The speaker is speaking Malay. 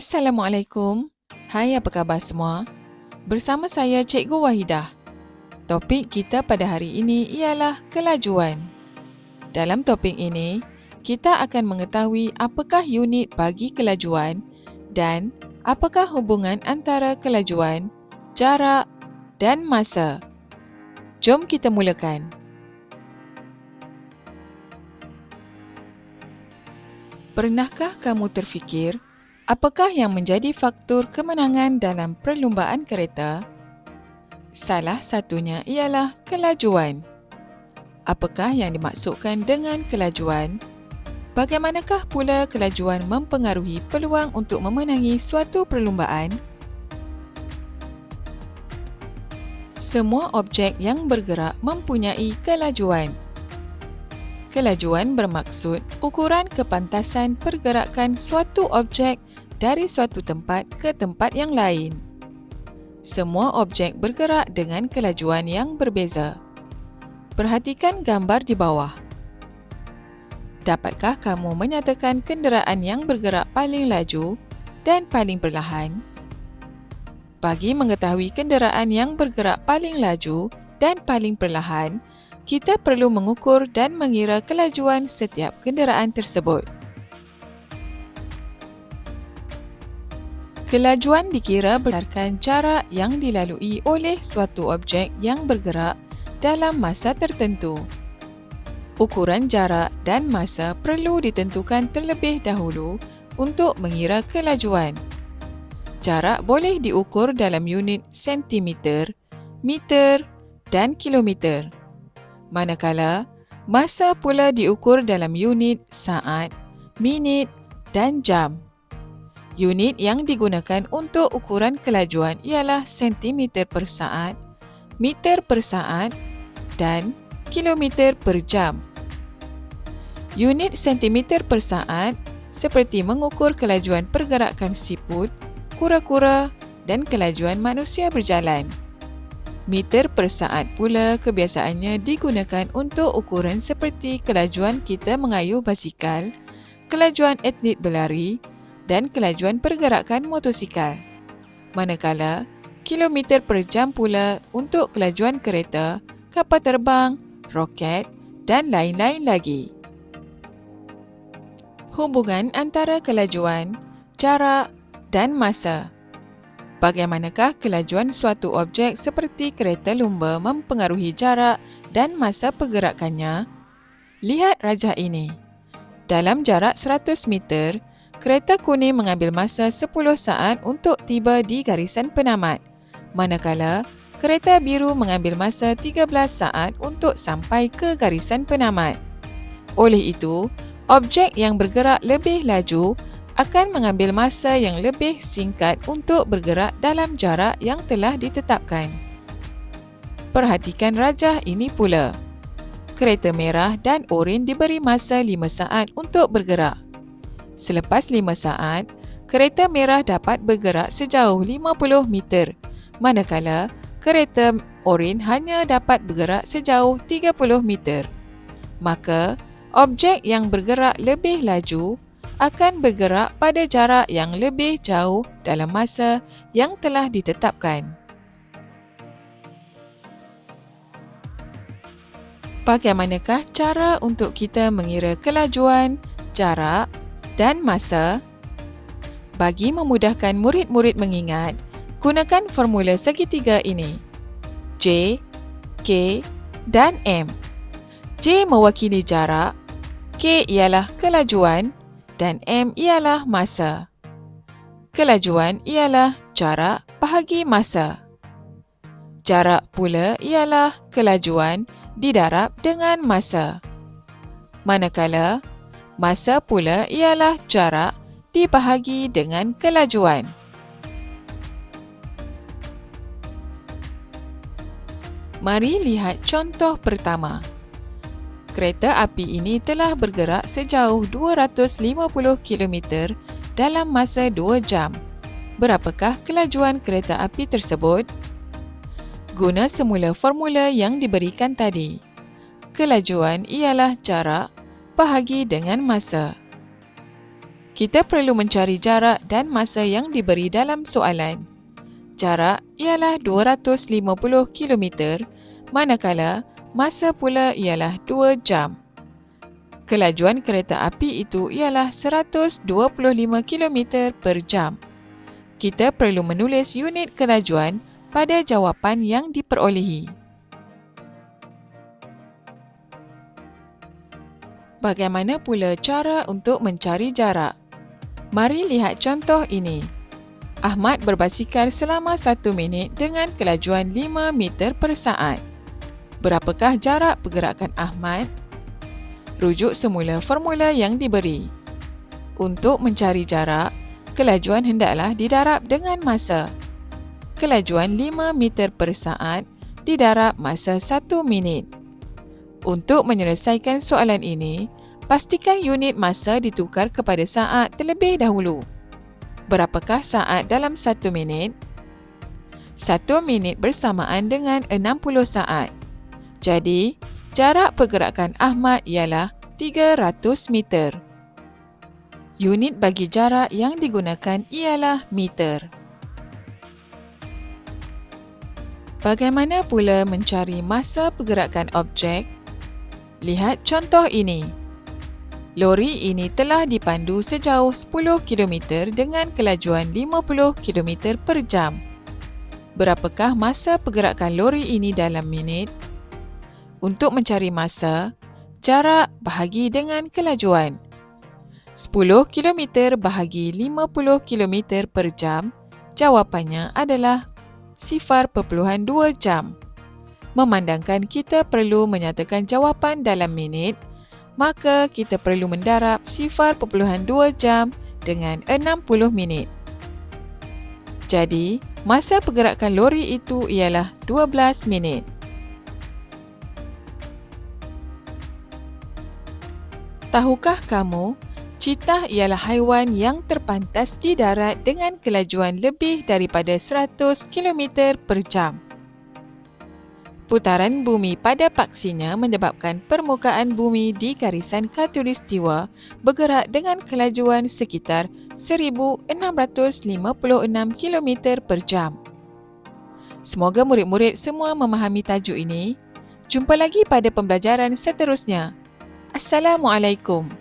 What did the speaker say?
Assalamualaikum. Hai, apa khabar semua? Bersama saya Cikgu Wahidah. Topik kita pada hari ini ialah kelajuan. Dalam topik ini, kita akan mengetahui apakah unit bagi kelajuan dan apakah hubungan antara kelajuan, jarak dan masa. Jom kita mulakan. Pernahkah kamu terfikir Apakah yang menjadi faktor kemenangan dalam perlumbaan kereta? Salah satunya ialah kelajuan. Apakah yang dimaksudkan dengan kelajuan? Bagaimanakah pula kelajuan mempengaruhi peluang untuk memenangi suatu perlumbaan? Semua objek yang bergerak mempunyai kelajuan. Kelajuan bermaksud ukuran kepantasan pergerakan suatu objek dari suatu tempat ke tempat yang lain. Semua objek bergerak dengan kelajuan yang berbeza. Perhatikan gambar di bawah. Dapatkah kamu menyatakan kenderaan yang bergerak paling laju dan paling perlahan? Bagi mengetahui kenderaan yang bergerak paling laju dan paling perlahan, kita perlu mengukur dan mengira kelajuan setiap kenderaan tersebut. Kelajuan dikira berdasarkan jarak yang dilalui oleh suatu objek yang bergerak dalam masa tertentu. Ukuran jarak dan masa perlu ditentukan terlebih dahulu untuk mengira kelajuan. Jarak boleh diukur dalam unit sentimeter, meter dan kilometer. Manakala masa pula diukur dalam unit saat, minit dan jam. Unit yang digunakan untuk ukuran kelajuan ialah sentimeter per saat, meter per saat dan kilometer per jam. Unit sentimeter per saat seperti mengukur kelajuan pergerakan siput, kura-kura dan kelajuan manusia berjalan. Meter per saat pula kebiasaannya digunakan untuk ukuran seperti kelajuan kita mengayuh basikal, kelajuan atlet berlari, dan kelajuan pergerakan motosikal. Manakala, kilometer per jam pula untuk kelajuan kereta, kapal terbang, roket dan lain-lain lagi. Hubungan antara kelajuan, jarak dan masa. Bagaimanakah kelajuan suatu objek seperti kereta lumba mempengaruhi jarak dan masa pergerakannya? Lihat rajah ini. Dalam jarak 100 meter, kereta kuning mengambil masa 10 saat untuk tiba di garisan penamat. Manakala, kereta biru mengambil masa 13 saat untuk sampai ke garisan penamat. Oleh itu, objek yang bergerak lebih laju akan mengambil masa yang lebih singkat untuk bergerak dalam jarak yang telah ditetapkan. Perhatikan rajah ini pula. Kereta merah dan oren diberi masa 5 saat untuk bergerak. Selepas 5 saat, kereta merah dapat bergerak sejauh 50 meter, manakala kereta oren hanya dapat bergerak sejauh 30 meter. Maka, objek yang bergerak lebih laju akan bergerak pada jarak yang lebih jauh dalam masa yang telah ditetapkan. Bagaimanakah cara untuk kita mengira kelajuan, jarak dan masa. Bagi memudahkan murid-murid mengingat, gunakan formula segitiga ini. J, K dan M. J mewakili jarak, K ialah kelajuan dan M ialah masa. Kelajuan ialah jarak bahagi masa. Jarak pula ialah kelajuan didarab dengan masa. Manakala Masa pula ialah jarak dibahagi dengan kelajuan. Mari lihat contoh pertama. Kereta api ini telah bergerak sejauh 250 km dalam masa 2 jam. Berapakah kelajuan kereta api tersebut? Guna semula formula yang diberikan tadi. Kelajuan ialah jarak bahagi dengan masa. Kita perlu mencari jarak dan masa yang diberi dalam soalan. Jarak ialah 250 km manakala masa pula ialah 2 jam. Kelajuan kereta api itu ialah 125 km per jam. Kita perlu menulis unit kelajuan pada jawapan yang diperolehi. Bagaimana pula cara untuk mencari jarak? Mari lihat contoh ini. Ahmad berbasikal selama satu minit dengan kelajuan 5 meter per saat. Berapakah jarak pergerakan Ahmad? Rujuk semula formula yang diberi. Untuk mencari jarak, kelajuan hendaklah didarab dengan masa. Kelajuan 5 meter per saat didarab masa 1 minit. Untuk menyelesaikan soalan ini, pastikan unit masa ditukar kepada saat terlebih dahulu. Berapakah saat dalam satu minit? Satu minit bersamaan dengan 60 saat. Jadi, jarak pergerakan Ahmad ialah 300 meter. Unit bagi jarak yang digunakan ialah meter. Bagaimana pula mencari masa pergerakan objek? Lihat contoh ini. Lori ini telah dipandu sejauh 10 km dengan kelajuan 50 km per jam. Berapakah masa pergerakan lori ini dalam minit? Untuk mencari masa, jarak bahagi dengan kelajuan. 10 km bahagi 50 km per jam, jawapannya adalah 0.2 jam. Memandangkan kita perlu menyatakan jawapan dalam minit, maka kita perlu mendarab 0.2 jam dengan 60 minit. Jadi, masa pergerakan lori itu ialah 12 minit. Tahukah kamu, citah ialah haiwan yang terpantas di darat dengan kelajuan lebih daripada 100 km per jam. Putaran bumi pada paksinya menyebabkan permukaan bumi di garisan khatulistiwa bergerak dengan kelajuan sekitar 1656 km per jam. Semoga murid-murid semua memahami tajuk ini. Jumpa lagi pada pembelajaran seterusnya. Assalamualaikum.